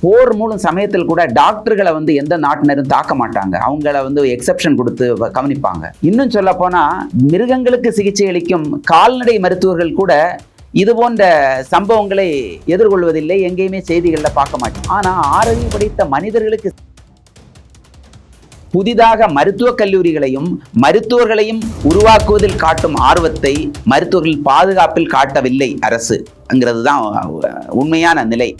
போர் மூலம் சமயத்தில் கூட டாக்டர்களை வந்து எந்த நாட்டினரும் தாக்க மாட்டாங்க. அவங்கள வந்து எக்ஸப்ஷன் கொடுத்து வ- கவனிப்பாங்க. இன்னும் சொல்ல போனால் மிருகங்களுக்கு சிகிச்சை அளிக்கும் கால்நடை மருத்துவர்கள் கூட இது போன்ற சம்பவங்களை எதிர்கொள்வதில்லை. எங்கேயுமே செய்திகளில் பார்க்க மாட்டோம். ஆனால் ஆறறிவு படைத்த மனிதர்களுக்கு புதிதாக மருத்துவக் கல்லூரிகளையும் மருத்துவர்களையும் உருவாக்குவதில் காட்டும் ஆர்வத்தை மருத்துவர்கள் பாதுகாப்பில் காட்டவில்லை அரசுங்கிறது தான் உண்மையான நிலை.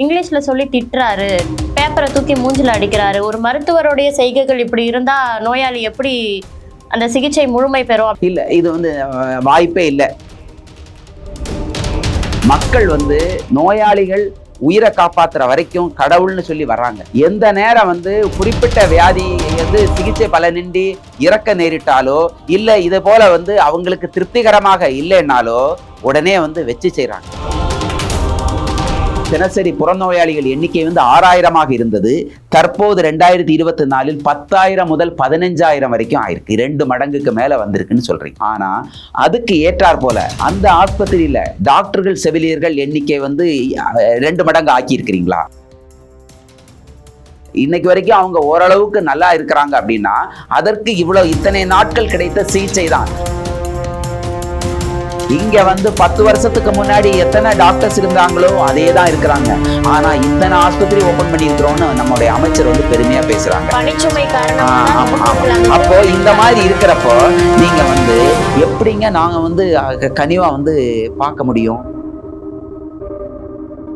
இங்கிலீஷில் சொல்லி திட்டுறாரு. பேப்பரை தூக்கி மூஞ்சில் அடிக்கிறாரு. ஒரு மருத்துவருடைய செய்கைகள் இப்படி இருந்தால் நோயாளி எப்படி அந்த சிகிச்சை முழுமை பெறும் இல்லை இது வந்து வாய்ப்பே இல்லை. மக்கள் வந்து நோயாளிகள் உயிரை காப்பாற்றுற வரைக்கும் கடவுள்னு சொல்லி வர்றாங்க. எந்த நேரம் வந்து குறிப்பிட்ட வியாதி வந்து சிகிச்சை பலனின்றி இறக்க நேரிட்டாலோ இல்லை இது போல வந்து அவங்களுக்கு திருப்திகரமாக இல்லைன்னாலோ உடனே வந்து வெச்சு செய்கிறாங்க தினசரி புறநோயாளிகள் எண்ணிக்கை வந்து ஆறாயிரமாக இருந்தது. தற்போது ரெண்டாயிரத்தி இருபத்தி நாலில் பத்தாயிரம் முதல் பதினஞ்சாயிரம் வரைக்கும் ஆயிருக்கு. ரெண்டு மடங்குக்கு மேலே வந்திருக்குன்னு சொல்றீங்க. ஆனா அதுக்கு ஏற்றாற் போல அந்த ஆஸ்பத்திரியில டாக்டர்கள் செவிலியர்கள் எண்ணிக்கை வந்து ரெண்டு மடங்கு ஆக்கியிருக்கிறீங்களா? இன்னைக்கு வரைக்கும் அவங்க ஓரளவுக்கு நல்லா இருக்கிறாங்க அப்படின்னா அதற்கு இவ்வளவு இத்தனை நாட்கள் கிடைத்த சிகிச்சை தான் இங்க வந்து பத்து வருஷத்துக்கு முன்னாடி எத்தனை டாக்டர்ஸ் இருந்தாங்களோ அதே தான் இருக்கிறாங்க. ஆனா இத்தனை ஆஸ்பத்திரி ஓபன் பண்ணியிருக்கிறோம்னு நம்முடைய அமைச்சர் வந்து பெருமையா பேசுறாங்க. அப்போ இந்த மாதிரி இருக்கிறப்போ நீங்க வந்து எப்படிங்க நாங்க வந்து கனிவா வந்து பார்க்க முடியும்?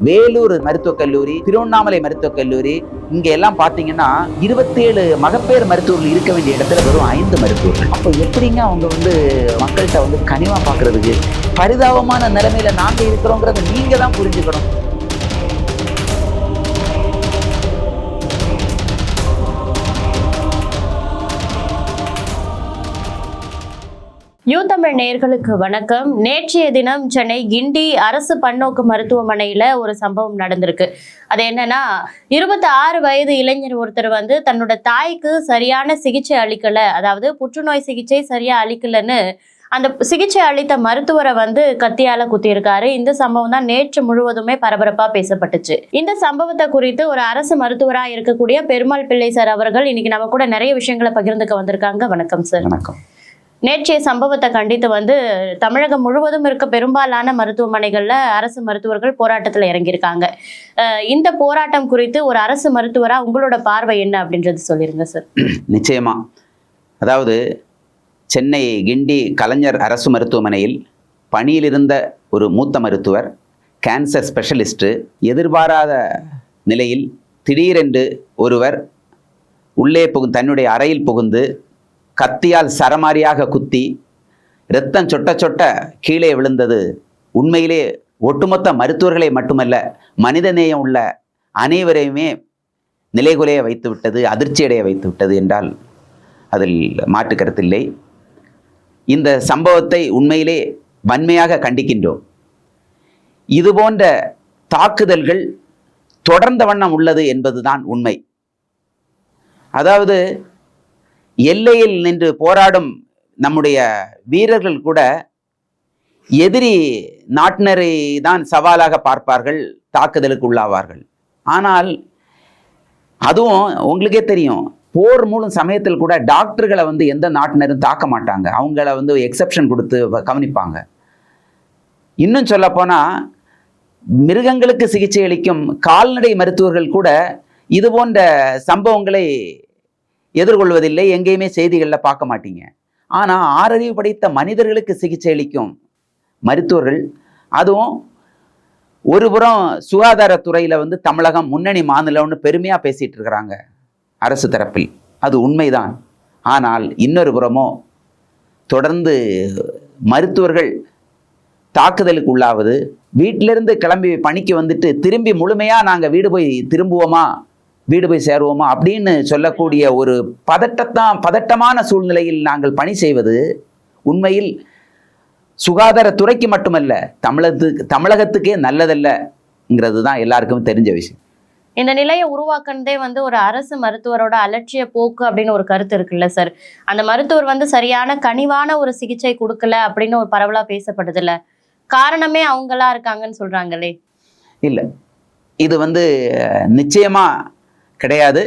வேலூர் மருத்துவக் கல்லூரி திருவண்ணாமலை மருத்துவக் கல்லூரி இங்க எல்லாம் பாத்தீங்கன்னா இருபத்தேழு மகப்பேறு மருத்துவர்கள் இருக்க வேண்டிய இடத்துல வெறும் ஐந்து மருத்துவர்கள். அப்போ எப்படிங்க அவங்க வந்து மக்கள்கிட்ட வந்து கனிவா பாக்குறதுக்கு பரிதாபமான நிலைமையில நாங்க இருக்கிறோங்கிறத நீங்க தான் புரிஞ்சுக்கணும். யூ தமிழ் நேர்களுக்கு வணக்கம். நேற்றைய தினம் சென்னை கிண்டி அரசு பன்னோக்கு மருத்துவமனையில ஒரு சம்பவம் நடந்திருக்கு. அது என்னன்னா இருபத்தி ஆறு வயது இளைஞர் ஒருத்தர் வந்து தன்னோட தாய்க்கு சரியான சிகிச்சை அளிக்கல. அதாவது புற்றுநோய் சிகிச்சை சரியா அளிக்கலன்னு அந்த சிகிச்சை அளித்த மருத்துவரை வந்து கத்தியால குத்தியிருக்காரு. இந்த சம்பவம் தான் நேற்று முழுவதுமே பரபரப்பா பேசப்பட்டுச்சு. இந்த சம்பவத்தை குறித்து ஒரு அரசு மருத்துவரா இருக்கக்கூடிய பெருமாள் பிள்ளை சார் அவர்கள் இன்னைக்கு நம்ம கூட நிறைய விஷயங்களை பகிர்ந்துக்க வந்திருக்காங்க. வணக்கம் சார். வணக்கம். நேற்றைய சம்பவத்தை கண்டித்து வந்து தமிழகம் முழுவதும் இருக்க பெரும்பாலான மருத்துவமனைகளில் அரசு மருத்துவர்கள் போராட்டத்தில் இறங்கியிருக்காங்க. இந்த போராட்டம் குறித்து ஒரு அரசு மருத்துவராக உங்களோட பார்வை என்ன அப்படின்றது சொல்லிருங்க சார் நிச்சயமா. அதாவது சென்னை கிண்டி கலைஞர் அரசு மருத்துவமனையில் பணியிலிருந்த ஒரு மூத்த மருத்துவர் கேன்சர் ஸ்பெஷலிஸ்ட்டு எதிர்பாராத நிலையில் திடீரென்று ஒருவர் உள்ளே புகு தன்னுடைய அறையில் புகுந்து கத்தியால் சரமாரியாக குத்தி இரத்தம் சொட்ட சொட்ட கீழே விழுந்தது. உண்மையிலே ஒட்டுமொத்த மருத்துவர்களை மட்டுமல்ல மனிதநேயம் உள்ள அனைவரையுமே நிலைகுலைய வைத்து விட்டது அதிர்ச்சியடைய வைத்து விட்டது என்றால் அதில் மாற்று கருத்தில்லை இந்த சம்பவத்தை உண்மையிலே வன்மையாக கண்டிக்கின்றோம். இது போன்ற தாக்குதல்கள் தொடர்ந்த வண்ணம் உள்ளது என்பதுதான் உண்மை. அதாவது எல்லையில் நின்று போராடும் நம்முடைய வீரர்கள் கூட எதிரி நாட்டினரை தான் சவாலாக பார்ப்பார்கள் தாக்குதலுக்கு உள்ளாவார்கள். ஆனால் அதுவும் உங்களுக்கே தெரியும் போர் மூலம் சமயத்தில் கூட டாக்டர்களை வந்து எந்த நாட்டினரும் தாக்க மாட்டாங்க. அவங்கள வந்து எக்ஸெப்ஷன் கொடுத்து வ- கவனிப்பாங்க. இன்னும் சொல்ல போனால் மிருகங்களுக்கு சிகிச்சை அளிக்கும் கால்நடை மருத்துவர்கள் கூட இது போன்ற சம்பவங்களை எதிர்கொள்வதில்லை எங்கேயுமே செய்திகளில் பார்க்க மாட்டீங்க. ஆனால் ஆறறிவு படைத்த மனிதர்களுக்கு சிகிச்சை அளிக்கும் மருத்துவர்கள் அதுவும் ஒரு புறம் சுகாதாரத்துறையில் வந்து தமிழகம் முன்னணி மாநிலம்னு பெருமையாக பேசிகிட்டு இருக்கிறாங்க அரசு தரப்பில். அது உண்மைதான். ஆனால் இன்னொரு புறமோ தொடர்ந்து மருத்துவர்கள் தாக்குதலுக்கு உள்ளாவது வீட்டிலிருந்து கிளம்பி பணிக்கு வந்துட்டு திரும்பி முழுமையாக நாங்கள் வீடு போய் திரும்புவோமா? வீடு போய் சேருவோமா அப்படின்னு சொல்லக்கூடிய ஒரு பதட்டத்தான் பதட்டமான சூழ்நிலையில் நாங்கள் பணி செய்வது உண்மையில் சுகாதாரத்துறைக்கு மட்டுமல்ல தமிழகத்துக்கு தமிழகத்துக்கே நல்லதல்லங்கிறது தான் எல்லாருக்கும் தெரிஞ்ச விஷயம். இந்த நிலையை உருவாக்குனதே வந்து ஒரு அரசு மருத்துவரோட அலட்சிய போக்கு அப்படின்னு ஒரு கருத்து இருக்குல்ல சார். அந்த மருத்துவர் வந்து சரியான கனிவான ஒரு சிகிச்சை கொடுக்கல அப்படின்னு ஒரு பரவலா பேசப்படுதுல்ல. காரணமே அவங்களா இருக்காங்கன்னு சொல்றாங்களே. இல்லை. இது வந்து நிச்சயமா கிடையாது.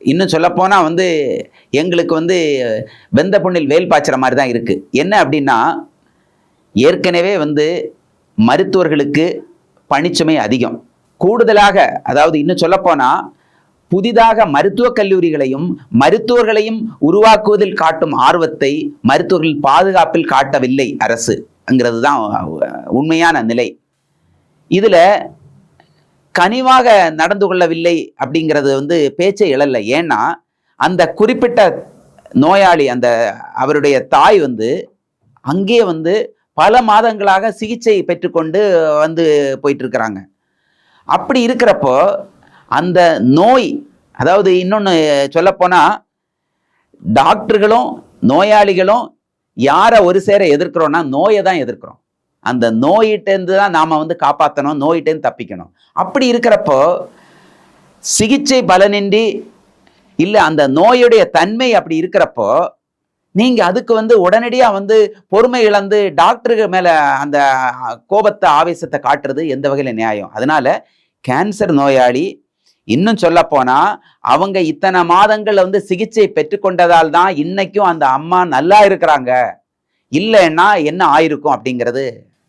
இன்னும் சொல்லப்போனால் வந்து எங்களுக்கு வந்து வெந்த புண்ணில் வேல் பாய்ச்சுற மாதிரி தான் இருக்குது என்ன அப்படின்னா ஏற்கனவே வந்து மருத்துவர்களுக்கு பணிச்சுமை அதிகம். கூடுதலாக அதாவது இன்னும் சொல்லப்போனால் புதிதாக மருத்துவக் கல்லூரிகளையும் மருத்துவர்களையும் உருவாக்குவதில் காட்டும் ஆர்வத்தை மருத்துவர்கள் பாதுகாப்பில் காட்டவில்லை அரசுங்கிறது தான் உண்மையான நிலை. இதில் கனிவாக நடந்து கொள்ளவில்லை அப்படிங்கிறது வந்து பேச்சே எழல. ஏன்னா அந்த குறிப்பிட்ட நோயாளி அந்த அவருடைய தாய் வந்து அங்கே வந்து பல மாதங்களாக சிகிச்சை பெற்றுக்கொண்டு வந்து போயிட்டு இருக்கிறாங்க அப்படி இருக்கிறப்போ அந்த நோய் அதாவது இன்னொன்று சொல்லப்போனால் டாக்டர்களும் நோயாளிகளும் யாரை ஒரு சேர எதிர்க்கிறோன்னா நோயை தான் எதிர்க்கிறோம். அந்த நோயிட்டேருந்து தான் நாம் வந்து காப்பாற்றணும் நோயிட்டேருந்து தப்பிக்கணும். அப்படி இருக்கிறப்போ சிகிச்சை பலனின்றி இல்லை அந்த நோயுடைய தன்மை அப்படி இருக்கிறப்போ நீங்கள் அதுக்கு வந்து உடனடியாக வந்து பொறுமை இழந்து டாக்டருக்கு மேலே அந்த கோபத்தை ஆவேசத்தை காட்டுறது எந்த வகையில் நியாயம்? அதனால கேன்சர் நோயாளி இன்னும் சொல்லப்போனால் அவங்க இத்தனை மாதங்கள் வந்து சிகிச்சை பெற்றுக்கொண்டதால் தான் இன்னைக்கும் அந்த அம்மா நல்லா இருக்கிறாங்க. இல்லைன்னா என்ன ஆயிருக்கும் அப்படிங்கிறது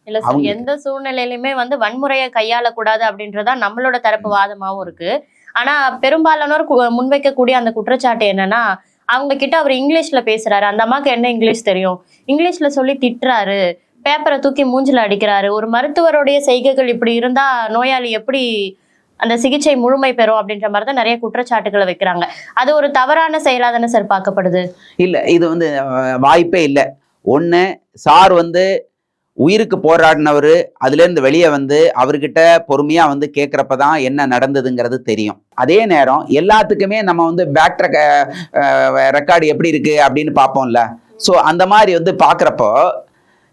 இல்ல சார் எந்த சூழ்நிலையிலுமே வந்து வன்முறையை கையாளக்கூடாது அப்படின்றதா நம்மளோட தரப்பு வாதமாவும் இருக்கு. ஆனா பெரும்பாலானோர் முன்வைக்கக்கூடிய அந்த குற்றச்சாட்டு என்னன்னா அவங்க கிட்ட அவர் இங்கிலீஷ்ல பேசுறாரு. அந்த அம்மாக்கு என்ன இங்கிலீஷ் தெரியும்? இங்கிலீஷ்ல சொல்லி திட்டுறாரு. பேப்பரை தூக்கி மூஞ்சில அடிக்கிறாரு. ஒரு மருத்துவருடைய செய்கைகள் இப்படி இருந்தா நோயாளி எப்படி அந்த சிகிச்சை முழுமை பெறும் அப்படின்ற மாதிரி தான் நிறைய குற்றச்சாட்டுகளை வைக்கிறாங்க. அது ஒரு தவறான செயலா தானே சார் பார்க்கப்படுது? இல்லை இது வந்து வாய்ப்பே இல்லை. ஒன்று சார் வந்து உயிருக்கு போராடினவர் அதுலேருந்து வெளியே வந்து அவர்கிட்ட பொறுமையாக வந்து கேட்குறப்ப தான் என்ன நடந்ததுங்கிறது தெரியும். அதே நேரம் எல்லாத்துக்குமே நம்ம வந்து பேக் ரெக்கார்டு எப்படி இருக்குது அப்படின்னு பார்ப்போம்ல. ஸோ அந்த மாதிரி வந்து பார்க்குறப்போ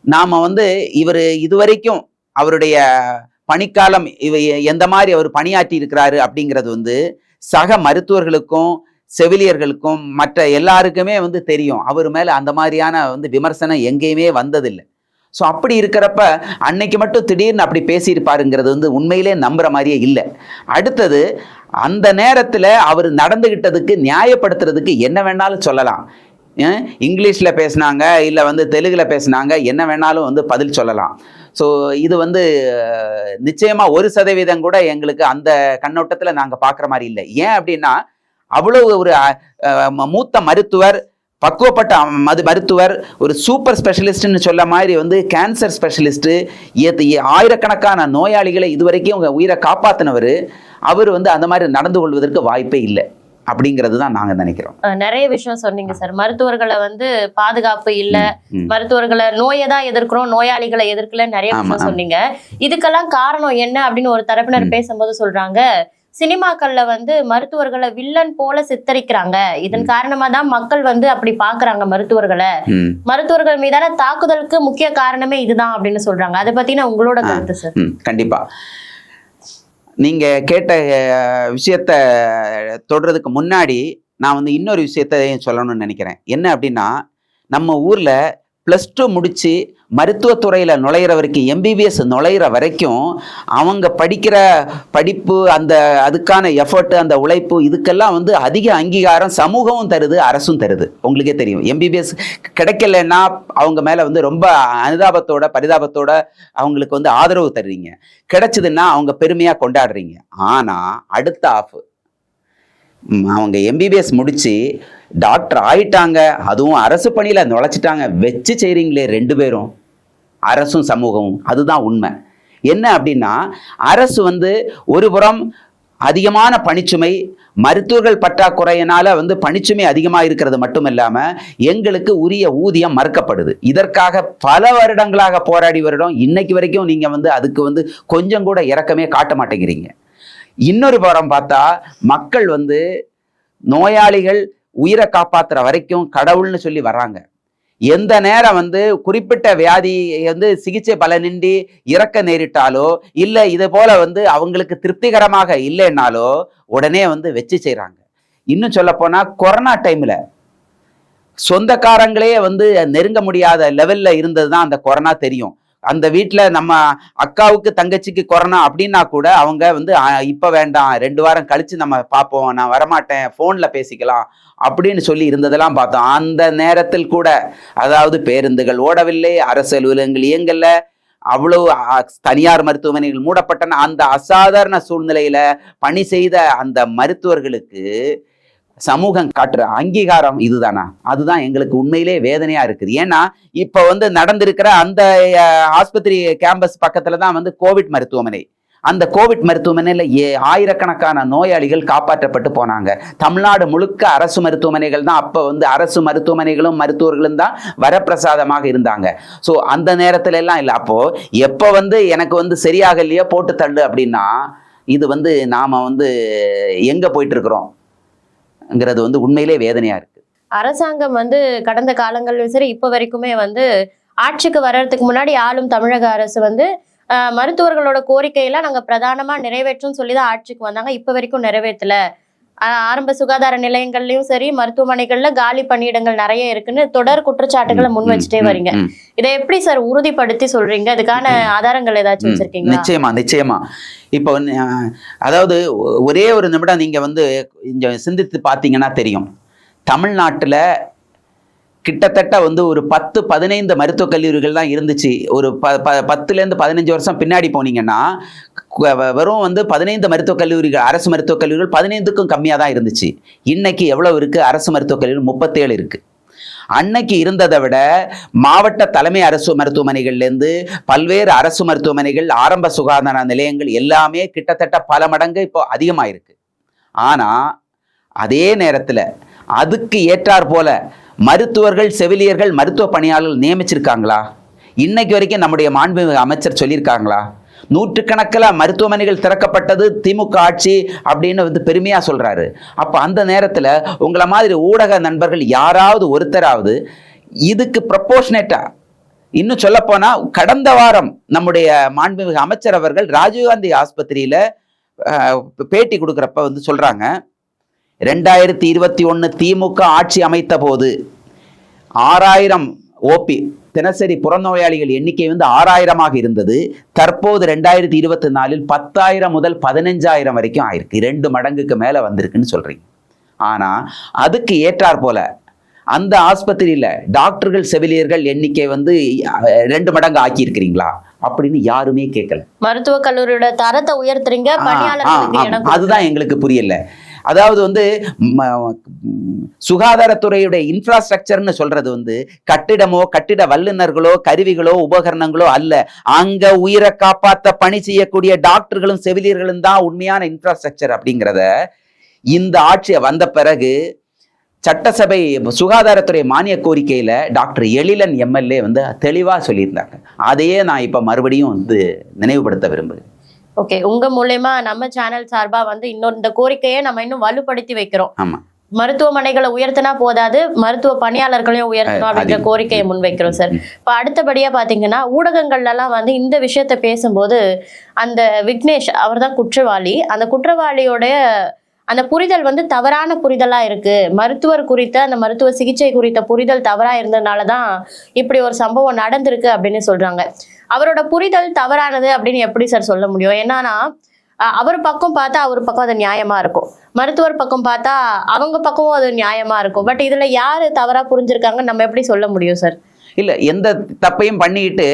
நாம் வந்து இவர் இதுவரைக்கும் அவருடைய பணிக்காலம் இவ எந்த மாதிரி அவர் பணியாற்றி இருக்கிறாரு அப்படிங்கிறது வந்து சக மருத்துவர்களுக்கும் செவிலியர்களுக்கும் மற்ற எல்லாருக்குமே வந்து தெரியும். அவர் மேலே அந்த மாதிரியான வந்து விமர்சனம் எங்கேயுமே வந்ததில்லை. ஸோ அப்படி இருக்கிறப்ப அன்னைக்கு மட்டும் திடீர்னு அப்படி பேசியிருப்பாருங்கிறது வந்து உண்மையிலே நம்புகிற மாதிரியே இல்லை. அடுத்தது அந்த நேரத்தில் அவர் நடந்துகிட்டதுக்கு நியாயப்படுத்துறதுக்கு என்ன வேணாலும் சொல்லலாம். இங்கிலீஷில் பேசுனாங்க இல்லை வந்து தெலுங்கில் பேசுனாங்க என்ன வேணாலும் வந்து பதில் சொல்லலாம். ஸோ இது வந்து நிச்சயமாக ஒரு சதவீதம் கூட எங்களுக்கு அந்த கண்ணோட்டத்தில் நாங்கள் பார்க்குற மாதிரி இல்லை. ஏன் அப்படின்னா அவ்வளோ ஒரு மூத்த மருத்துவர் பக்குவப்பட்ட மது மருத்துவர் ஒரு சூப்பர் ஸ்பெஷலிஸ்ட்னு சொல்ல மாதிரி வந்து கேன்சர் ஸ்பெஷலிஸ்ட்டு ஆயிரக்கணக்கான நோயாளிகளை இதுவரைக்கும் உங்க உயிரை காப்பாற்றினவர் அவர் வந்து அந்த மாதிரி நடந்து கொள்வதற்கு வாய்ப்பே இல்லை அப்படிங்கிறது தான் நாங்கள் நினைக்கிறோம் நிறைய விஷயம் சொன்னீங்க சார் மருத்துவர்களை வந்து பாதுகாப்பு இல்ல. மருத்துவர்களை நோயை தான் எதிர்க்கிறோம் நோயாளிகளை எதிர்க்கல நிறைய விஷயம். சொன்னீங்க இதுக்கெல்லாம் காரணம் என்ன அப்படின்னு ஒரு தரப்பினர். பேசும்போது சொல்றாங்க சினிமாக்கள்ல வந்து மருத்துவர்களை வில்லன் போல சித்தரிக்கிறாங்க. இதன் காரணமா தான் மக்கள் வந்து அப்படி பாக்குறாங்க மருத்துவர்களை. மருத்துவர்கள் மீதான தாக்குதலுக்கு முக்கிய காரணமே இதுதான் அப்படின்னு சொல்றாங்க. அதை பத்தின உங்களோட கருத்து சார். கண்டிப்பா. நீங்க கேட்ட விஷயத்த தொடுறதுக்கு முன்னாடி நான் வந்து இன்னொரு விஷயத்தையும் சொல்லணும்னு நினைக்கிறேன். என்ன அப்படின்னா நம்ம ஊர்ல ப்ளஸ் டூ முடித்து மருத்துவத்துறையில் நுழையிற வரைக்கும் எம்பிபிஎஸ் நுழையிற வரைக்கும் அவங்க படிக்கிற படிப்பு அந்த அதுக்கான எஃபர்ட் அந்த உழைப்பு இதுக்கெல்லாம் வந்து அதிக அங்கீகாரம் சமூகமும் தருது அரசும் தருது. உங்களுக்கே தெரியும். எம்பிபிஎஸ் கிடைக்கலன்னா அவங்க மேலே வந்து ரொம்ப அனுதாபத்தோட பரிதாபத்தோட அவங்களுக்கு வந்து ஆதரவு தருவீங்க கிடைச்சதுன்னா அவங்க பெருமையாக கொண்டாடுறீங்க. ஆனால் அடுத்த ஆஃப் அவங்க எம்பிபிஎஸ் முடித்து டாக்டர் ஆயிட்டாங்க அதுவும் அரசு பணியில் நுழைச்சிட்டாங்க. வச்சு செய்கிறீங்களே ரெண்டு பேரும் அரசும் சமூகமும். அதுதான் உண்மை. என்ன அப்படின்னா அரசு வந்து ஒரு புறம் அதிகமான பணிச்சுமை மருத்துவர்கள் பற்றாக்குறையினால் வந்து பணிச்சுமை அதிகமாக இருக்கிறது மட்டும் இல்லாமல் எங்களுக்கு உரிய ஊதியம் மறுக்கப்படுது. இதற்காக பல வருடங்களாக போராடி வருடம் இன்னைக்கு வரைக்கும் நீங்கள் வந்து அதுக்கு வந்து கொஞ்சம் கூட இறக்கமே காட்ட மாட்டேங்கிறீங்க. இன்னொரு புறம் பார்த்தா மக்கள் வந்து நோயாளிகள் உயிரை காப்பாத்துற வரைக்கும் கடவுள்னு சொல்லி வர்றாங்க. எந்த நேரம் வந்து குறிப்பிட்ட வியாதி வந்து சிகிச்சை பலனின்றி இறக்க நேரிட்டாலோ இல்லை இது போல வந்து அவங்களுக்கு திருப்திகரமாக இல்லைன்னாலோ உடனே வந்து வச்சு செய்கிறாங்க இன்னும் சொல்லப்போனால் கொரோனா டைமில் சொந்தக்காரங்களே வந்து நெருங்க முடியாத லெவலில் இருந்தது தான் அந்த கொரோனா தெரியும். அந்த வீட்டில் நம்ம அக்காவுக்கு தங்கச்சிக்கு கொரோனா அப்படின்னா கூட அவங்க வந்து இப்போ வேண்டாம். ரெண்டு வாரம் கழிச்சு நம்ம பார்ப்போம் நான் வரமாட்டேன். ஃபோனில் பேசிக்கலாம். அப்படின்னு சொல்லி இருந்ததெல்லாம் பார்த்தோம். அந்த நேரத்தில் கூட அதாவது பேருந்துகள் ஓடவில்லை. அரசு அலுவலகங்கள் இயங்கல. அவ்வளவு தனியார் மருத்துவமனைகள் மூடப்பட்டன. அந்த அசாதாரண சூழ்நிலையில பணி செய்த அந்த மருத்துவர்களுக்கு சமூகம் காட்டுற அங்கீகாரம் இதுதானா? அதுதான் எங்களுக்கு உண்மையிலே வேதனையா இருக்குது. ஏன்னா இப்ப வந்து நடந்திருக்கிற அந்த ஆஸ்பத்திரி கேம்பஸ் பக்கத்துல தான் வந்து கோவிட் மருத்துவமனை. அந்த கோவிட் மருத்துவமனையில் ஏ ஆயிரக்கணக்கான நோயாளிகள் காப்பாற்றப்பட்டு போனாங்க. தமிழ்நாடு முழுக்க அரசு மருத்துவமனைகள் தான் அப்போ வந்து அரசு மருத்துவமனைகளும் மருத்துவர்களும் தான் வரப்பிரசாதமாக இருந்தாங்க. ஸோ அந்த நேரத்துல எல்லாம் இல்லை. அப்போ எப்போ வந்து எனக்கு வந்து சரியாகலையோ போட்டு தள்ளு அப்படின்னா இது வந்து நாம வந்து எங்க போயிட்டு இருக்கிறோம்ங்கிறது வந்து உண்மையிலே வேதனையா இருக்கு. அரசாங்கம் வந்து கடந்த காலங்களிலும் சரி இப்ப வரைக்குமே வந்து ஆட்சிக்கு வர்றதுக்கு முன்னாடி ஆளும் தமிழக அரசு வந்து ஆஹ், மருத்துவர்களோட கோரிக்கையெல்லாம் நாங்க பிரதானமா நிறைவேற்றும் சொல்லி தான் ஆட்சிக்கு வந்தாங்க. இப்ப வரைக்கும் நிறைவேற்றல. ஆரம்ப சுகாதார நிலையங்கள்லயும் சரி மருத்துவமனைகள்ல காலி பணியிடங்கள் நிறைய இருக்குன்னு தொடர் குற்றச்சாட்டுகளை முன் வச்சுட்டே வரீங்க. இதை எப்படி சார் உறுதிப்படுத்தி சொல்றீங்க? அதுக்கான ஆதாரங்கள் ஏதாச்சும் ம், வச்சிருக்கீங்களா? நிச்சயமா நிச்சயமா. இப்போ அதாவது ஒரே ஒரு நிமிடம் நீங்க வந்து கொஞ்சம் சிந்தித்து பார்த்தீங்கன்னா தெரியும். தமிழ்நாட்டுல கிட்டத்தட்ட வந்து ஒரு பத்து பதினைந்து மருத்துவக் கல்லூரிகள் தான் இருந்துச்சு. ஒரு ப ப- பத்துலேருந்து பதினஞ்சு வருஷம் பின்னாடி போனீங்கன்னா வெறும் வந்து பதினைந்து மருத்துவக் கல்லூரிகள் அரசு மருத்துவக் கல்லூரிகள் பதினைந்துக்கும் கம்மியாக தான் இருந்துச்சு. இன்னைக்கு எவ்வளவு இருக்குது அரசு மருத்துவக் கல்லூரி முப்பத்தேழு இருக்குது அன்னைக்கு இருந்ததை விட மாவட்ட தலைமை அரசு மருத்துவமனைகள்லேருந்து பல்வேறு அரசு மருத்துவமனைகள் ஆரம்ப சுகாதார நிலையங்கள் எல்லாமே கிட்டத்தட்ட பல மடங்கு இப்போ அதிகமாயிருக்கு. ஆனால் அதே நேரத்தில் அதுக்கு ஏற்றாற் போல மருத்துவர்கள் செவிலியர்கள் மருத்துவ பணியாளர்கள் நியமிச்சிருக்காங்களா? இன்னைக்கு வரைக்கும் நம்முடைய மாண்புமிகு அமைச்சர் சொல்லியிருக்காங்களா? நூற்றுக்கணக்கில் மருத்துவமனைகள் திறக்கப்பட்டது திமுக ஆட்சி அப்படின்னு வந்து பெருமையாக சொல்கிறாரு அப்போ அந்த நேரத்தில் உங்களை மாதிரி ஊடக நண்பர்கள் யாராவது ஒருத்தராவது இதுக்கு ப்ரப்போர்ஷனேட்டாக இன்னும் சொல்லப்போனால் கடந்த வாரம் நம்முடைய மாண்புமிகு அமைச்சர் அவர்கள் ராஜீவ்காந்தி ஆஸ்பத்திரியில் பேட்டி கொடுக்குறப்ப வந்து சொல்கிறாங்க ரெண்டாயிரத்தி இருபத்தி ஒன்று திமுக ஆட்சி அமைத்த போது ஆறாயிரம் ஓபி தினசரி புறநோயாளிகள் எண்ணிக்கை வந்து ஆறாயிரமாக இருந்தது. தற்போது ரெண்டாயிரத்தி இருபத்தி நாலில் பத்தாயிரம் முதல் பதினஞ்சாயிரம் வரைக்கும் ஆயிருக்கு. ரெண்டு மடங்குக்கு மேலே வந்திருக்குன்னு சொல்றீங்க. ஆனா அதுக்கு ஏற்றாற் போல அந்த ஆஸ்பத்திரியில டாக்டர்கள் செவிலியர்கள் எண்ணிக்கை வந்து ரெண்டு மடங்கு ஆக்கியிருக்கிறீங்களா? அப்படின்னு யாருமே கேட்கல. மருத்துவக் கல்லூரியோட தரத்தை உயர்த்துறீங்க அதுதான் எங்களுக்கு புரியல. அதாவது வந்து ம, சுகாதாரத்துறையுடைய இன்ஃப்ராஸ்ட்ரக்சர்னு சொல்றது வந்து கட்டிடமோ கட்டிட வல்லுநர்களோ கருவிகளோ உபகரணங்களோ அல்ல. அங்க உயிரை காப்பாத்த பணி செய்யக்கூடிய டாக்டர்களும் செவிலியர்களும் தான் உண்மையான இன்ஃப்ராஸ்ட்ரக்சர் அப்படிங்கிறத இந்த ஆட்சியை வந்த பிறகு சட்டசபை சுகாதாரத்துறை மானிய கோரிக்கையில டாக்டர் எழிலன் எம்எல்ஏ வந்து தெளிவா சொல்லியிருந்தாங்க. அதையே நான் இப்ப மறுபடியும் வந்து நினைவுபடுத்த விரும்புகிறேன். ஓகே உங்க மூலயமா நம்ம சேனல் சார்பா வந்து இன்னொரு இந்த கோரிக்கையை நம்ம இன்னும் வலுப்படுத்தி வைக்கிறோம். ஆமா. மருத்துவமனைகளை உயர்த்தினா போதாது மருத்துவ பணியாளர்களையும் உயர்த்தணும் அதிகம். கோரிக்கையை முன்வைக்கிறோம் சார் இப்ப அடுத்தபடியா பாத்தீங்கன்னா ஊடகங்கள்ல எல்லாம் வந்து இந்த விஷயத்த பேசும்போது அந்த விக்னேஷ் அவர்தான் குற்றவாளி. அந்த குற்றவாளியோடைய அந்த புரிதல் வந்து தவறான புரிதலா இருக்கு. மருத்துவர் குறித்த அந்த மருத்துவ சிகிச்சை குறித்த புரிதல் தவறா இருந்ததுனால தான் இப்படி ஒரு சம்பவம் நடந்திருக்கு அப்படின்னு சொல்றாங்க. அவரோட புரிதல் தவறானது அப்படின்னு எப்படி சார் சொல்ல முடியும்? என்னன்னா அவர் பக்கம் பார்த்தா அவர் பக்கம் அது நியாயமா இருக்கும். மருத்துவர் பக்கம் பார்த்தா அவங்க பக்கமும் அது நியாயமா இருக்கும். பட் இதுல யாரு தவறா புரிஞ்சிருக்காங்கன்னு நம்ம எப்படி சொல்ல முடியும் சார் இல்ல எந்த தப்பையும் பண்ணிக்கிட்டு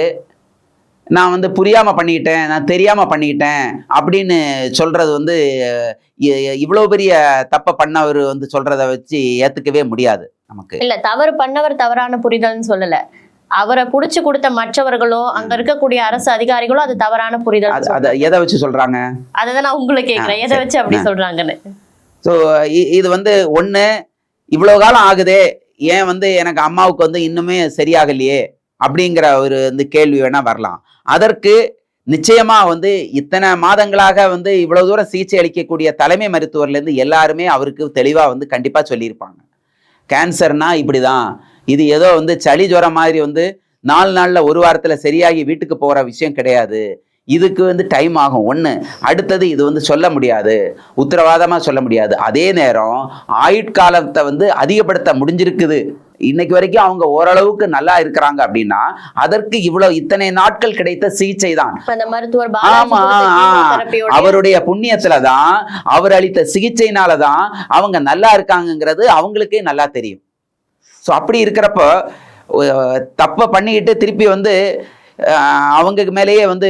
நான் வந்து புரியாம பண்ணிக்கிட்டேன் நான் தெரியாம பண்ணிக்கிட்டேன் அப்படின்னு சொல்றது வந்து இ- இவ்வளவு பெரிய தப்பை பண்ணவர் வந்து சொல்றத வச்சு ஏத்துக்கவே முடியாது நமக்கு. இல்ல தவறு பண்ணவர் தவறான புரிதல்னு சொல்லல. அவரை புடிச்சு கொடுத்த மற்றவர்களும் அங்க இருக்கக்கூடிய அரசு அதிகாரிகளும் அது தவறான புரிதல் அது அதை எதை வச்சு சொல்றாங்க? அததான் நான் உங்களை கேக்குறேன் ஆ, எதை. வச்சு அப்படி. சொல்றாங்கன்னு. ஸோ இது வந்து ஒண்ணு இவ்வளவு காலம் ஆகுதே ஏன் வந்து எனக்கு அம்மாவுக்கு வந்து இன்னுமே சரியாகலையே அப்படிங்கிற ஒரு வந்து கேள்வி வேணா வரலாம். அதற்கு நிச்சயமா வந்து இத்தனை மாதங்களாக வந்து இவ்வளவு தூரம் சிகிச்சை அளிக்கக்கூடிய தலைமை மருத்துவர்ல இருந்து எல்லாருமே அவருக்கு தெளிவா வந்து கண்டிப்பா சொல்லியிருப்பாங்க. கேன்சர்னா இப்படிதான். இது ஏதோ வந்து சளி ஜுரம் மாதிரி வந்து நாலு நாள்ல ஒரு வாரத்துல சரியாகி வீட்டுக்கு போற விஷயம் கிடையாது. இதுக்கு வந்து டைம் ஆகும். ஒன்று அடுத்தது இது வந்து சொல்ல முடியாது. உத்தரவாதமாக சொல்ல முடியாது. அதே நேரம் ஆயுட்காலத்தை வந்து அதிகப்படுத்த முடிஞ்சிருக்குது. இன்னைக்கு வரைக்கும் அவங்க ஓரளவுக்கு நல்லா இருக்கிறாங்க அப்படின்னா அதற்கு இவ்வளவு இத்தனை நாட்கள் கிடைத்த சிகிச்சை தான். ஆமா அவருடைய புண்ணியத்துல தான் அவர் அளித்த சிகிச்சையினால தான் அவங்க நல்லா இருக்காங்கங்கிறது அவங்களுக்கே நல்லா தெரியும். ஸோ அப்படி இருக்கிறப்போ தப்பை பண்ணிக்கிட்டு திருப்பி வந்து அவங்க மேலேயே வந்து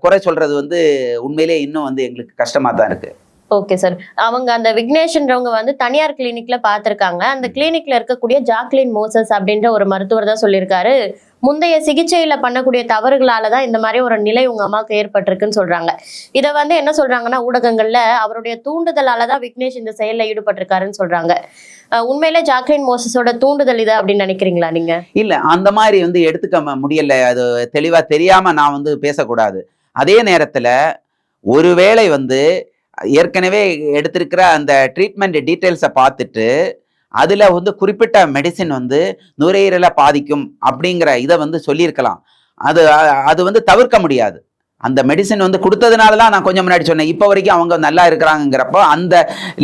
குறை சொல்கிறது வந்து உண்மையிலேயே இன்னும் வந்து எங்களுக்கு கஷ்டமாக தான் இருக்குது ஓகே சார் அவங்க அந்த விக்னேஷ்ன்றவங்க வந்து தனியார் கிளினிக்ல பாத்திருக்காங்க. அந்த கிளினிக்ல இருக்கக்கூடிய ஜாக்லின் மோசஸ் அப்படின்ற ஒரு மருத்துவர் தான் சொல்லியிருக்காரு. முந்தைய சிகிச்சையில பண்ணக்கூடிய தவறுகளால தான் இந்த மாதிரி ஒரு நிலை உங்க அம்மாவுக்கு ஏற்பட்டிருக்குன்னு சொல்றாங்க. இதை வந்து என்ன சொல்றாங்கன்னா ஊடகங்கள்ல அவருடைய தூண்டுதலால தான் விக்னேஷ் இந்த செயல்ல ஈடுபட்டிருக்காருன்னு சொல்றாங்க. உண்மையில உண்மையிலே ஜாக்லின் மோசஸோட தூண்டுதல் இது அப்படின்னு நினைக்கிறீங்களா நீங்க? இல்ல அந்த மாதிரி வந்து எடுத்துக்க முடியல. அது தெளிவா தெரியாம நான் வந்து பேசக்கூடாது. அதே நேரத்துல ஒருவேளை வந்து ஏற்கனவே எடுத்திருக்கிற அந்த ட்ரீட்மெண்ட் டீட்டெயில்ஸை பார்த்துட்டு அதில் வந்து குறிப்பிட்ட மெடிசின் வந்து நுரையீரலை பாதிக்கும் அப்படிங்கிற இதை வந்து சொல்லியிருக்கலாம். அது அது வந்து தவிர்க்க முடியாது. அந்த மெடிசின் வந்து கொடுத்ததுனால தான் நான் கொஞ்சம் முன்னாடி சொன்னேன். இப்போ வரைக்கும் அவங்க நல்லா இருக்கிறாங்கிறப்போ அந்த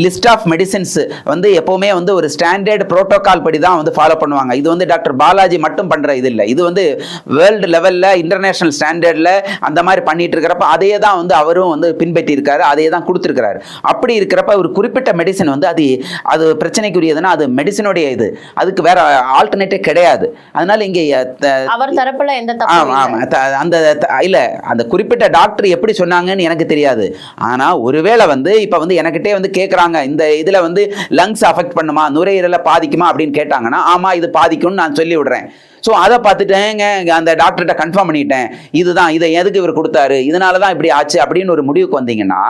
லிஸ்ட் ஆஃப் மெடிசின்ஸ் வந்து எப்போவுமே வந்து ஒரு ஸ்டாண்டர்ட் புரோட்டோகால் படி தான் வந்து ஃபாலோ பண்ணுவாங்க. இது வந்து டாக்டர் பாலாஜி மட்டும் பண்ணுற இது இல்லை. இது வந்து வேர்ல்டு லெவலில் இன்டர்நேஷனல் ஸ்டாண்டர்டில் அந்த மாதிரி பண்ணிட்டு இருக்கிறப்ப அதையே தான் வந்து அவரும் வந்து பின்பற்றி இருக்காரு அதையே தான் கொடுத்துருக்கிறாரு. அப்படி இருக்கிறப்ப ஒரு குறிப்பிட்ட மெடிசின் வந்து அது அது பிரச்சனைக்குரியதுன்னா அது மெடிசினுடைய இது. அதுக்கு வேற ஆல்டர்னேட்டே கிடையாது. அதனால இங்கே அவர் தரப்புல எந்த ஆமா தப்பு ஆமா. த- அந்த இல்ல அந்த குறிப்பிட்ட டாக்டர் எப்படி சொன்னாங்கன்னு எனக்கு தெரியாது. ஆனா ஒருவேளை வந்து இப்போ வந்து எனக்கிட்டே வந்து கேட்குறாங்க இந்த இதுல வந்து லங்ஸ் அஃபெக்ட் பண்ணுமா நுரையீரலை பாதிக்குமா அப்படின்னு கேட்டாங்கன்னா ஆமாம் இது பாதிக்கும்னு நான் சொல்லி விடுறேன் ஸோ அதை பார்த்துட்டேங்க அந்த டாக்டர்கிட்ட கன்ஃபார்ம் பண்ணிட்டேன். இதுதான் இதை எதுக்கு இவர் கொடுத்தாரு? இதனால தான் இப்படி ஆச்சு அப்படின்னு ஒரு முடிவுக்கு வந்தீங்கன்னா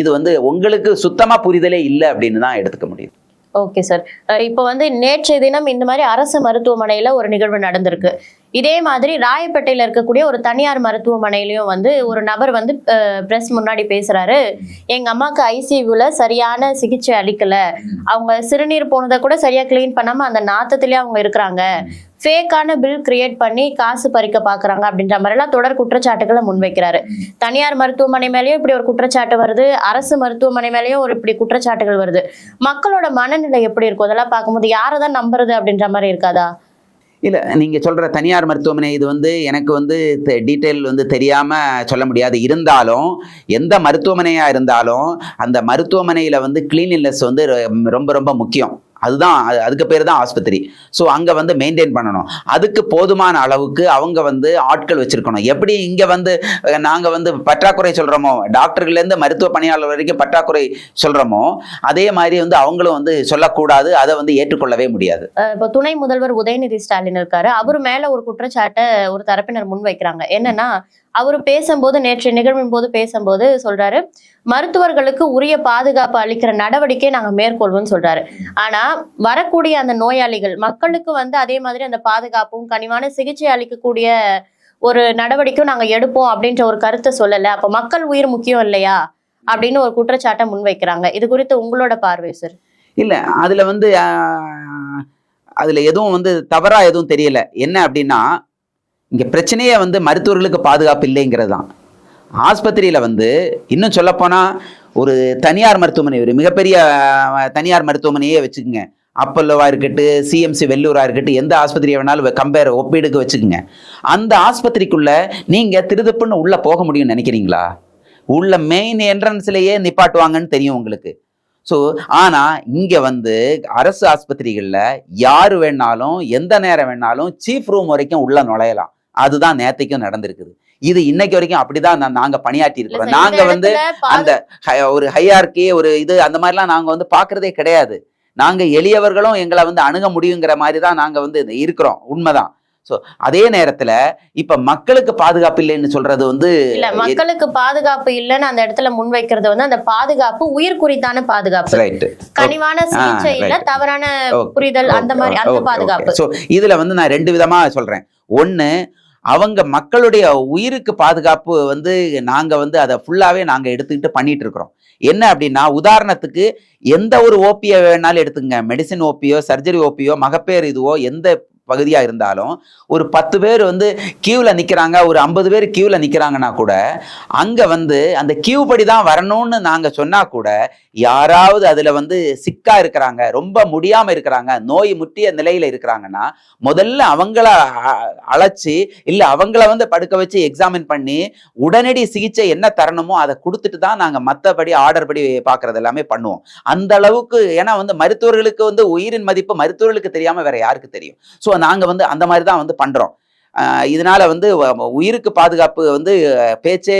இது வந்து உங்களுக்கு சுத்தமா புரிதலே இல்லை அப்படின்னு தான் எடுத்துக்க முடியும். ஓகே சார் இப்போ வந்து நேற்றைய தினம் இந்த மாதிரி அரசு மருத்துவமனையில் ஒரு நிகழ்வு நடந்திருக்கு. இதே மாதிரி ராயப்பேட்டையில் இருக்கக்கூடிய ஒரு தனியார் மருத்துவமனையிலையும் வந்து ஒரு நபர் வந்து பிரஸ் முன்னாடி பேசுறாரு. எங்க அம்மாவுக்கு ஐசியூல சரியான சிகிச்சை அளிக்கல. அவங்க சிறுநீர் போனதை கூட சரியா க்ளீன் பண்ணாம அந்த நாத்தத்திலேயே அவங்க இருக்கிறாங்க. ஃபேக்கான பில் கிரியேட் பண்ணி காசு பறிக்க பாக்குறாங்க அப்படின்ற மாதிரிலாம் தொடர் குற்றச்சாட்டுகளை முன்வைக்கிறாரு. தனியார் மருத்துவமனை மேலேயும் இப்படி ஒரு குற்றச்சாட்டு வருது. அரசு மருத்துவமனை மேலேயும் ஒரு இப்படி குற்றச்சாட்டுகள் வருது. மக்களோட மனநிலை எப்படி இருக்கும்? அதெல்லாம் பார்க்கும்போது யாரை தான் நம்புறது அப்படின்ற மாதிரி இருக்காதா? இல்லை நீங்கள் சொல்கிற தனியார் மருத்துவமனை இது வந்து எனக்கு வந்து டீட்டெயில் வந்து தெரியாமல் சொல்ல முடியாது. இருந்தாலும் எந்த மருத்துவமனையாக இருந்தாலும் அந்த மருத்துவமனையில் வந்து கிளீனினஸ் வந்து ரொ- ரொம்ப ரொம்ப முக்கியம். அதுதான் அது- அதுக்கு பேர் தான் ஆஸ்பத்திரி. ஸோ அங்கே வந்து மெயின்டைன் பண்ணணும். அதுக்கு போதுமான அளவுக்கு அவங்க வந்து ஆட்கள் வச்சுருக்கணும். எப்படி இங்கே வந்து நாங்கள் வந்து பற்றாக்குறை சொல்கிறோமோ டாக்டர்கள்லேருந்து மருத்துவ பணியாளர் வரைக்கும் பற்றாக்குறை சொல்கிறோமோ அதே மாதிரி வந்து அவங்களும் வந்து சொல்லக்கூடாது அதை வந்து ஏற்றுக்கொள்ளவே முடியாது. இப்போ துணை முதல்வர் உதயநிதி ஸ்டாலின் இருக்காரு. அவர் மேலே ஒரு குற்றச்சாட்டை ஒரு தரப்பினர் முன்வைக்கிறாங்க. என்னன்னா அவர் பேசும்போது நேற்று நிகழ்வின் போது பேசும்போது சொல்றாரு மருத்துவர்களுக்கு உரிய பாதுகாப்பு அளிக்கிற நடவடிக்கை நாங்கள் மேற்கொள்வோம்னு சொல்றாரு. ஆனா வரக்கூடிய அந்த நோயாளிகள் மக்களுக்கு வந்து அதே மாதிரி அந்த பாதுகாப்பும் கனிவான சிகிச்சை அளிக்கக்கூடிய ஒரு நடவடிக்கையும் நாங்க எடுப்போம் அப்படின்ற ஒரு கருத்தை சொல்லல. அப்ப மக்கள் உயிர் முக்கியம் இல்லையா? அப்படின்னு ஒரு குற்றச்சாட்டை முன்வைக்கிறாங்க. இது குறித்து உங்களோட பார்வை சார் இல்லை அதில் வந்து அதில் எதுவும் வந்து தவறாக எதுவும் தெரியல. என்ன அப்படின்னா இங்கே பிரச்சனையே வந்து மருத்துவர்களுக்கு பாதுகாப்பு இல்லைங்கிறது தான். ஆஸ்பத்திரியில் வந்து இன்னும் சொல்லப்போனால் ஒரு தனியார் மருத்துவமனை ஒரு மிகப்பெரிய தனியார் மருத்துவமனையே வச்சுக்கோங்க. அப்பல்லோவா இருக்கட்டும் சிஎம்சி வெள்ளூராக இருக்கட்டும் எந்த ஆஸ்பத்திரியை வேணாலும் கம்பேர் ஒப்பீடுக்கு வச்சுக்கோங்க. அந்த ஆஸ்பத்திரிக்குள்ளே நீங்கள் திருதுப்புன்னு உள்ளே போக முடியும்னு நினைக்கிறீங்களா? உள்ள மெயின் என்ட்ரன்ஸ்லேயே நிப்பாட்டுவாங்கன்னு தெரியும் உங்களுக்கு. ஸோ ஆனால் இங்கே வந்து அரசு ஆஸ்பத்திரிகளில் யார் வேணாலும் எந்த நேரம் வேணாலும் சீஃப் ரூம் வரைக்கும் உள்ளே நுழையலாம். அதுதான் நேத்தைக்கும் நடந்திருக்குது. இது இன்னைக்கு வரைக்கும் அப்படிதான் நாங்க பணியாற்றி இல்ல இருக்கிறோம். நாங்க வந்து அந்த ஒரு ஹையார்கி ஒரு இது அந்த மாதிரிலாம் நாங்க வந்து பார்க்கறதே கிடையாது. நாங்க எளியவர்களும் எங்களை வந்து அணுக முடியுங்கிற மாதிரி தான் நாங்க வந்து இருக்கிறோம். உண்மைதான். ஸோ அதே நேரத்துல இப்ப மக்களுக்கு பாதுகாப்பு இல்லைன்னு சொல்றது வந்து இல்ல மக்களுக்கு பாதுகாப்பு இல்லைன்னு அந்த இடத்துல முன்வைக்கிறது வந்து அந்த பாதுகாப்பு உயிர் குறித்தான பாதுகாப்பு கனிவான சிகிச்சை இல்ல right. தவறான. புரிதல் அந்த மாதிரி அந்த பாதுகாப்பு. ஸோ இதுல வந்து நான் ரெண்டு விதமா சொல்றேன். ஒண்ணு அவங்க மக்களுடைய உயிருக்கு பாதுகாப்பு வந்து நாங்க வந்து அதை ஃபுல்லாவே நாங்க எடுத்துக்கிட்டு பண்ணிட்டு இருக்கிறோம். என்ன அப்படின்னா உதாரணத்துக்கு எந்த ஒரு ஓபியை வேணாலும் எடுத்துங்க மெடிசின் ஓபியோ சர்ஜரி ஓபியோ மகப்பேறு இதுவோ எந்த பகுதியாக இருந்தாலும் ஒரு பத்து பேர் வந்து கியூவில் நிற்கிறாங்க ஒரு ஐம்பது பேர் கியூவில் நிற்கிறாங்கன்னா கூட அங்கே வந்து அந்த கியூ படி தான் வரணும்னு நாங்கள் சொன்னால் கூட யாராவது அதில் வந்து சிக்கா இருக்கிறாங்க ரொம்ப முடியாமல் இருக்கிறாங்க நோய் முட்டிய நிலையில் இருக்கிறாங்கன்னா முதல்ல அவங்கள அழைச்சி இல்லை அவங்கள வந்து படுக்க வச்சு எக்ஸாமின் பண்ணி உடனடி சிகிச்சை என்ன தரணுமோ அதை கொடுத்துட்டு தான் நாங்கள் மற்றபடி ஆர்டர் படி பார்க்குறது எல்லாமே பண்ணுவோம். அந்த அளவுக்கு ஏன்னா வந்து மருத்துவர்களுக்கு வந்து உயிரின் மதிப்பு மருத்துவர்களுக்கு தெரியாமல் வேற யாருக்கு தெரியும். ஸோ நாங்கள் வந்து அந்த மாதிரி தான் வந்து பண்ணுறோம் இதனால வந்து உயிருக்கு பாதுகாப்பு வந்து பேச்சே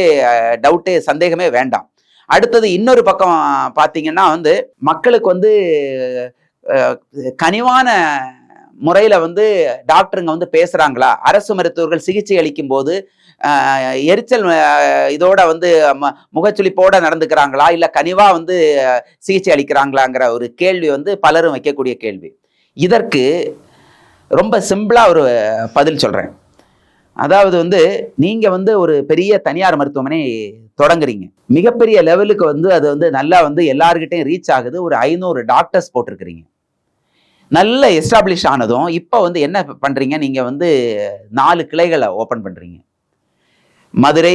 டவுட்டே சந்தேகமே வேண்டாம். அடுத்தது இன்னொரு பக்கம் பார்த்தீங்கன்னா வந்து மக்களுக்கு வந்து கனிவான முறையில் வந்து டாக்டருங்க வந்து பேசுகிறாங்களா அரசு மருத்துவர்கள் சிகிச்சை அளிக்கும் போது எரிச்சல் இதோட வந்து முகச்சுளிப்போட நடந்துக்கிறாங்களா? இல்லை கனிவாக வந்து சிகிச்சை அளிக்கிறாங்களாங்கிற ஒரு கேள்வி வந்து பலரும் வைக்கக்கூடிய கேள்வி. இதற்கு ரொம்ப சிம்பிளாக ஒரு பதில் சொல்கிறேன் அதாவது வந்து நீங்கள் வந்து ஒரு பெரிய தனியார் மருத்துவமனை தொடங்குறீங்க. மிகப்பெரிய லெவலுக்கு வந்து அது வந்து நல்லா வந்து எல்லாருக்கிட்டையும் ரீச் ஆகுது. ஒரு ஐநூறு டாக்டர்ஸ் போட்டிருக்கிறீங்க. நல்ல எஸ்டாப்ளிஷ் ஆனதும் இப்போ வந்து என்ன பண்ணுறீங்க நீங்கள் வந்து நாலு கிளைகளை ஓப்பன் பண்ணுறீங்க மதுரை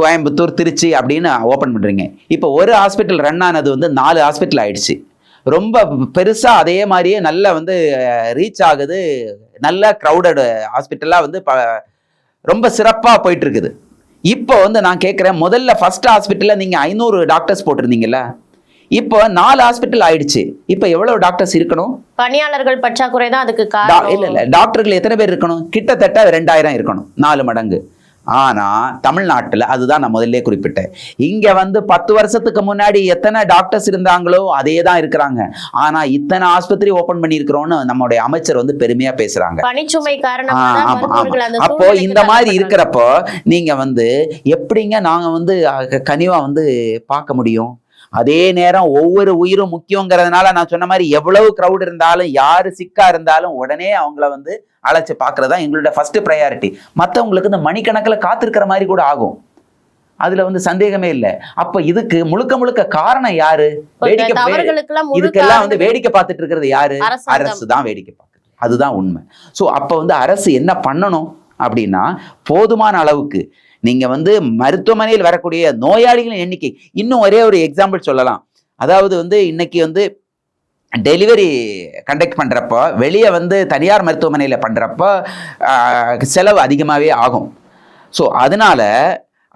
கோயம்புத்தூர் திருச்சி அப்படின்னு ஓப்பன் பண்ணுறீங்க இப்போ ஒரு ஹாஸ்பிட்டல் ரன் ஆனது வந்து நாலு ஹாஸ்பிட்டல் ஆயிடுச்சு. ரொம்ப பெருசாக அதே மாதிரியே நல்ல வந்து ரீச் ஆகுது. நல்ல க்ரௌடட் ஹாஸ்பிட்டலாக வந்து ப ரொம்ப சிறப்பாக போயிட்டு இருக்குது இப்போ வந்து நான் கேட்குறேன் முதல்ல ஃபர்ஸ்ட் ஹாஸ்பிட்டலில் நீங்கள் ஐநூறு டாக்டர்ஸ் போட்டிருந்தீங்கல்ல? இப்போ நாலு ஹாஸ்பிட்டல் ஆயிடுச்சு. இப்போ எவ்வளவு டாக்டர்ஸ் இருக்கணும்? பணியாளர்கள் பற்றாக்குறை தான் அதுக்கு இல்ல இல்ல டாக்டர்கள் எத்தனை பேர் இருக்கணும்? கிட்டத்தட்ட ரெண்டாயிரம் இருக்கணும். நாலு மடங்கு. ஆனா தமிழ்நாட்டுல அதுதான் நான் முதல்ல குறிப்பிட்டேன் இங்க வந்து பத்து வருஷத்துக்கு முன்னாடி எத்தனை டாக்டர்ஸ் இருந்தாங்களோ அதே தான் இருக்கிறாங்க ஆனா இத்தனை ஆஸ்பத்திரி ஓபன் பண்ணியிருக்கிறோம்னு நம்மளுடைய அமைச்சர் வந்து பெருமையா பேசுறாங்க பணிச்சுமை ஆ, காரணமா தான் ஆமா, மருத்துவர்கள் ஆமா. அந்த அப்போ இந்த மாதிரி. இருக்கிறப்போ நீங்க வந்து எப்படிங்க நாங்க வந்து அஹ், கனிவா வந்து பார்க்க முடியும் அதே நேரம் ஒவ்வொரு உயிரும் முக்கியங்கிறதுனால நான் சொன்ன மாதிரி எவ்வளவு க்ரௌட் இருந்தாலும் யாரு சிக்கா இருந்தாலும் உடனே அவங்கள வந்து அழைச்சு பார்க்கறது தான் எங்களோட ஃபர்ஸ்ட் ப்ரையாரிட்டி மற்றவங்களுக்கு இந்த மணிக்கணக்கில் காத்திருக்கிற மாதிரி கூட ஆகும். அதுல வந்து சந்தேகமே இல்லை. அப்ப இதுக்கு முழுக்க முழுக்க காரணம் யாரு? வேடிக்கை இதுக்கெல்லாம் வந்து வேடிக்கை பார்த்துட்டு இருக்கிறது யாரு. அரசு தான். வேடிக்கை பார்க்குது. அதுதான் உண்மை. ஸோ அப்போ வந்து அரசு என்ன பண்ணணும் அப்படின்னா போதுமான அளவுக்கு நீங்க வந்து மருத்துவமனையில் வரக்கூடிய நோயாளிகளின் எண்ணிக்கை இன்னும் ஒரே ஒரு எக்ஸாம்பிள் சொல்லலாம். அதாவது வந்து இன்னைக்கு வந்து டெலிவரி கண்டக்ட் பண்ணுறப்போ வெளியே வந்து தனியார் மருத்துவமனையில் பண்ணுறப்போ செலவு அதிகமாகவே ஆகும். ஸோ அதனால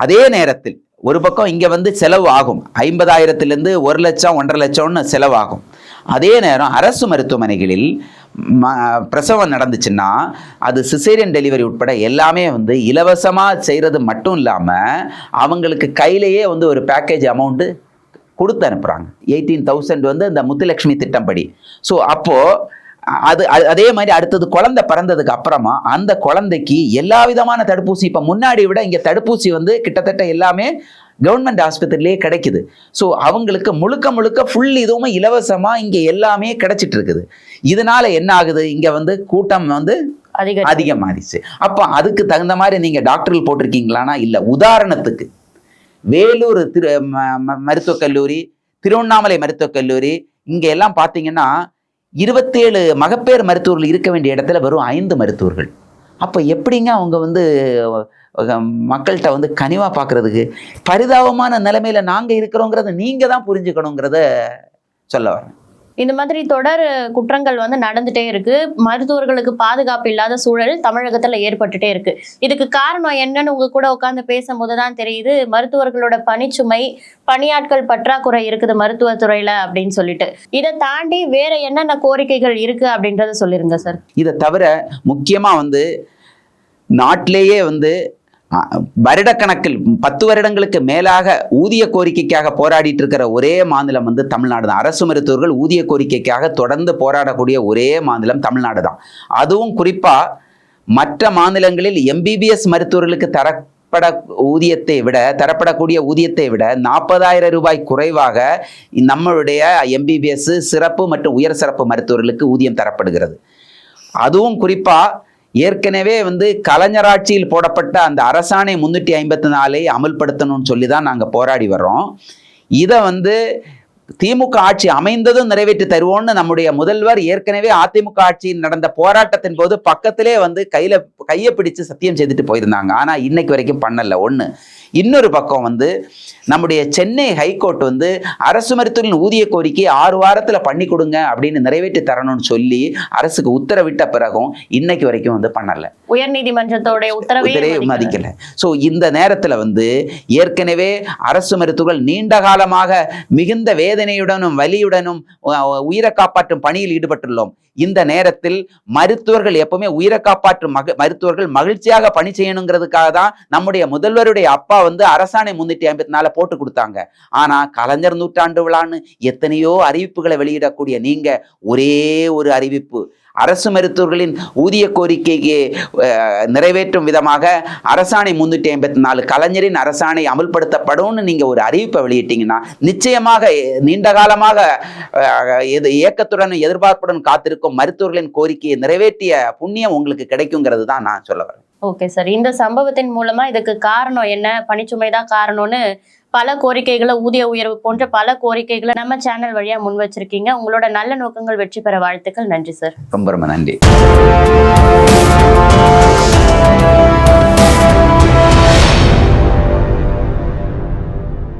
அதே நேரத்தில் ஒரு பக்கம் இங்கே வந்து செலவு ஆகும். ஐம்பதாயிரத்துலேருந்து ஒரு லட்சம் ஒன்றரை லட்சம்னு செலவாகும். அதே நேரம் அரசு மருத்துவமனைகளில் பிரசவம் நடந்துச்சுன்னா அது சிசேரியன் டெலிவரி உட்பட எல்லாமே வந்து இலவசமாக செய்கிறது மட்டும் இல்லாமல் அவங்களுக்கு கையிலேயே வந்து ஒரு பேக்கேஜ் அமௌண்ட்டு கொடுத்து அனுப்புகிறாங்க எயிட்டீன் தௌசண்ட் வந்து இந்த முத்துலட்சுமி திட்டம்படி. ஸோ அப்போது அது அது- அதே மாதிரி அடுத்தது குழந்தை பிறந்ததுக்கு அப்புறமா அந்த குழந்தைக்கு எல்லா விதமான தடுப்பூசி இப்போ முன்னாடி விட இங்கே தடுப்பூசி வந்து கிட்டத்தட்ட எல்லாமே கவர்மெண்ட் ஆஸ்பத்திரியிலேயே கிடைக்குது. ஸோ அவங்களுக்கு முழுக்க முழுக்க ஃபுல் இதுவும் இலவசமாக இங்கே எல்லாமே கிடைச்சிட்டு இருக்குது இதனால என்ன ஆகுது? இங்கே வந்து கூட்டம் வந்து அதிக அதிகமாகிடுச்சு அப்போ அதுக்கு தகுந்த மாதிரி நீங்கள் டாக்டர்கள் போட்டிருக்கீங்களானா இல்லை உதாரணத்துக்கு வேலூர் திரு மருத்துவக் கல்லூரி திருவண்ணாமலை மருத்துவக் கல்லூரி இங்கே எல்லாம் பார்த்தீங்கன்னா இருபத்தேழு மகப்பேறு மருத்துவர்கள் இருக்க வேண்டிய இடத்துல வெறும் ஐந்து மருத்துவர்கள். அப்போ எப்படிங்க அவங்க வந்து மக்கள்கிட்ட வந்து கனிவாக பார்க்கறதுக்கு பரிதாபமான நிலைமையில் நாங்கள் இருக்கிறோங்கிறத நீங்கள் தான் புரிஞ்சுக்கணுங்கிறத சொல்ல வரேன். இந்த மாதிரி தொடர் குற்றங்கள் வந்து நடந்துட்டே இருக்கு. மருத்துவர்களுக்கு பாதுகாப்பு இல்லாத சூழல் தமிழகத்துல ஏற்பட்டுட்டே இருக்கு. இதுக்கு காரணம் என்னன்னு உங்க கூட உட்காந்து பேசும்போது தான் தெரியுது. மருத்துவர்களோட பணிச்சுமை பணியாட்கள் பற்றாக்குறை இருக்குது மருத்துவத்துறையில அப்படின்னு சொல்லிட்டு. இதை தாண்டி வேற என்னென்ன கோரிக்கைகள் இருக்கு அப்படின்றத சொல்லிருங்க சார். இதை தவிர முக்கியமாக வந்து நாட்டிலேயே வந்து வருடக்கணக்கில் பத்து வருடங்களுக்கு மேலாக ஊதிய கோரிக்கைக்காக போராடிட்டு இருக்கிற ஒரே மாநிலம் வந்து தமிழ்நாடு தான். அரசு மருத்துவர்கள் ஊதிய கோரிக்கைக்காக தொடர்ந்து போராடக்கூடிய ஒரே மாநிலம் தமிழ்நாடு தான். அதுவும் குறிப்பாக மற்ற மாநிலங்களில் எம்பிபிஎஸ் மருத்துவர்களுக்கு தரப்பட ஊதியத்தை விட தரப்படக்கூடிய ஊதியத்தை விட நாற்பதாயிரம் ரூபாய் குறைவாக நம்மளுடைய எம்பிபிஎஸ் சிறப்பு மற்றும் உயர் சிறப்பு மருத்துவர்களுக்கு ஊதியம் தரப்படுகிறது. அதுவும் குறிப்பாக ஏற்கனவே வந்து கலைஞராட்சியில் போடப்பட்ட அந்த அரசாணை முன்னூற்றி ஐம்பத்தி நாலை அமல்படுத்தணும்னு சொல்லி தான் நாங்கள் போராடி வர்றோம். இதை வந்து திமுக ஆட்சி அமைந்ததும் நிறைவேற்றி தருவோம்னு நம்முடைய முதல்வர் ஏற்கனவே அதிமுக ஆட்சியில் நடந்த போராட்டத்தின் போது பக்கத்திலே வந்து கையில கையை பிடிச்சு சத்தியம் செய்துட்டு போயிருந்தாங்க. ஆனா இன்னைக்கு வரைக்கும் பண்ணல. ஒன்று இன்னொரு பக்கம் வந்து நம்முடைய சென்னை ஹைகோர்ட் வந்து அரசு மருத்துவர்களின் ஊதிய கோரிக்கை ஆறு வாரத்துல பண்ணி கொடுங்க அப்படின்னு நிறைவேற்றி தரணும்னு சொல்லி அரசுக்கு உத்தரவிட்ட பிறகும் இன்னைக்கு வரைக்கும் வந்து பண்ணல. உயர்நீதிமன்றத்தோட உத்தரவே மதிக்கல. ஸோ இந்த நேரத்துல வந்து ஏற்கனவே அரசு மருத்துவர்கள் நீண்ட காலமாக மிகுந்த வேதனையுடனும் வலியுடனும் உயிரை காப்பாற்றும் பணியில் ஈடுபட்டுள்ளோம். இந்த நேரத்தில் மருத்துவர்கள் எப்பவுமே உயிரை காப்பாற்றும் மக மருத்துவர்கள் மகிழ்ச்சியாக பணி செய்யணுங்கிறதுக்காக தான் நம்முடைய முதல்வருடைய அப்பா வந்து அரசாணை முன்னூத்தி ஐம்பத்தி நாலு போட்டு கொடுத்தாங்க. ஆனா கலைஞர் நூற்றாண்டு விழான்னு எத்தனையோ அறிவிப்புகளை வெளியிடக்கூடிய நீங்க ஒரே ஒரு அறிவிப்பு. அரசு மருத்துவர்களின் ஊதிய கோரிக்கைக்கு நிறைவேற்றும் விதமாக அரசாணை முன்னூற்றி ஐம்பத்தி நாலு கலைஞரின் அரசாணை அமல்படுத்தப்படும்னு நீங்க ஒரு அறிவிப்பை வெளியிட்டீங்கன்னா நிச்சயமாக நீண்ட காலமாக எது ஏக்கத்துடன் எதிர்பார்ப்புடன் காத்திருக்கும் மருத்துவர்களின் கோரிக்கையை நிறைவேற்றிய புண்ணியம் உங்களுக்கு கிடைக்குங்கிறது தான் நான் சொல்ல வரேன். ஓகே சார் இந்த சம்பவத்தின் மூலமா இதுக்கு காரணம் என்ன? பணிச்சுமை தான் காரணம்னு பல கோரிக்கைகளை ஊதிய உயர்வு போன்ற பல கோரிக்கைகளை நம்ம சேனல் வழியா முன் வச்சிருக்கீங்க. உங்களோட நல்ல நோக்கங்கள் வெற்றி பெற வாழ்த்துக்கள். நன்றி சார் ரொம்ப ரொம்ப நன்றி.